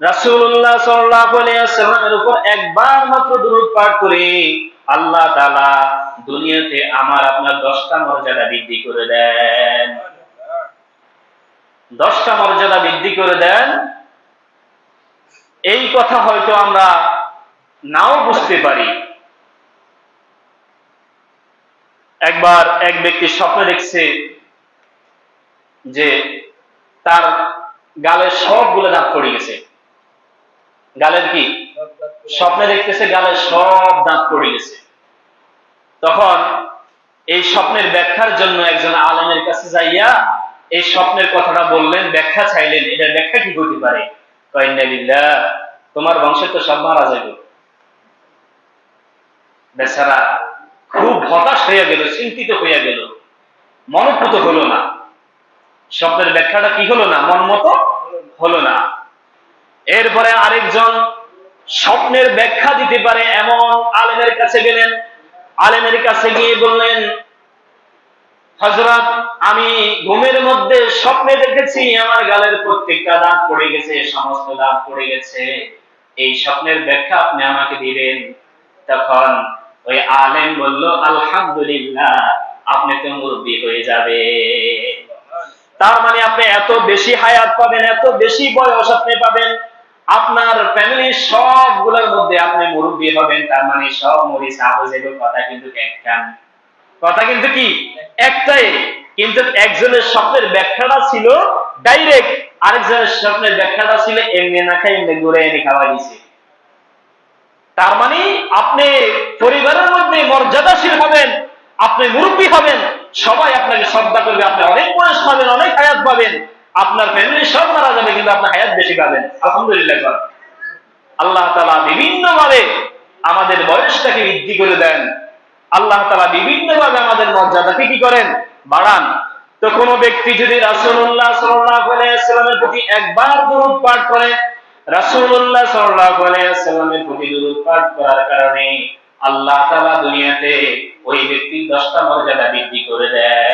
রাসূলুল্লাহ সাল্লাল্লাহু আলাইহি ওয়াসাল্লামের উপর একবার মাত্র দুরূদ পাঠ করে আল্লাহ তাআলা দুনিয়াতে আমার আপনার দশটা মর্যাদা বৃদ্ধি করে দেন। দশটা মর্যাদা বৃদ্ধি করে দেন। এই কথা হয়তো আমরা নাও বুঝতে পারি। একবার এক ব্যক্তি স্বপ্নে দেখছে যে তার গালের সবগুলো দাঁত পড়ে গেছে। গালের কি? স্বপ্নে দেখতেছে গালের সব দাঁত পড়ে গেছে। তখন এই স্বপ্নের ব্যাখ্যার জন্য একজন আলেমের কাছে যাইয়া এই স্বপ্নের কথাটা বললেন, ব্যাখ্যা চাইলেন, এটার ব্যাখ্যা কি হতে পারে? কয়েন্দাবিল্লা তোমার বংশের তো সব মারা যাবে বেচারা খুব হতাশ হইয়া গেল, চিন্তিত হইয়া গেল। মনোপুত হলো না। স্বপ্নের ব্যাখ্যাটা কি হলো না? মন মতো হলো না। এরপরে আরেকজন স্বপ্নের ব্যাখ্যা দিতে পারে এমন আলেমের কাছে গেলেন। আলেমের কাছে গিয়ে বললেন হজরত আমি ঘুমের মধ্যে স্বপ্নে দেখেছি, আমার গালের প্রত্যেকটা দাঁত পড়ে গেছে, সমস্ত দাঁত পড়ে গেছে। এই স্বপ্নের ব্যাখ্যা আপনি আমাকে দিবেন। তখন ওই আলেম বলল, আলহামদুলিল্লাহ, আপনি তো মুরব্বী হয়ে যাবে তার মানে আপনি এত বেশি হায়াত পাবেন, এত বেশি বয়স আপনি পাবেন আপনার ফ্যামিলির সবগুলোর মধ্যে আপনি মুরব্বী হবেন, তার মানে সব মরিচ আবজেবের কথা কিন্তু একখান কথা কিন্তু কি? একটাই, কিন্তু একজনের স্বপ্নের ব্যাখ্যাটা ছিল ডাইরেক্ট আরেকজনের স্বপ্নের ব্যাখ্যাটা ছিল এমনি না খাই এমনি ঘুরে এনে খাওয়া দিছে। তার মানে আপনি পরিবারের মধ্যে মর্যাদাশীল হবেন, আপনি মুরব্বী হবেন, সবাই আপনাকে শ্রদ্ধা করবে, আপনি অনেক বয়স পাবেন অনেক হায়াত পাবেন। আপনার ফ্যামিলি সব মারা যাবে, কিন্তু আপনার হায়াত বেশি পাবেন। আলহামদুলিল্লাহ। আল্লাহ তালা বিভিন্ন ভাবে আমাদের বয়সটাকে বৃদ্ধি করে দেন। আল্লাহ তালা বিভিন্ন ভাবে আমাদের মর্যাদাকে কি করেন? বাড়ান। তো কোনো ব্যক্তি যদি আলাইহি ওয়াসাল্লামের প্রতি একবার দরুদ পাঠ করে আলাইহি ওয়াসাল্লামের প্রতি দরুদ পাঠ করার কারণে আল্লাহ তালা দুনিয়াতে ওই ব্যক্তির দশটা মর্যাদা বৃদ্ধি করে দেয়।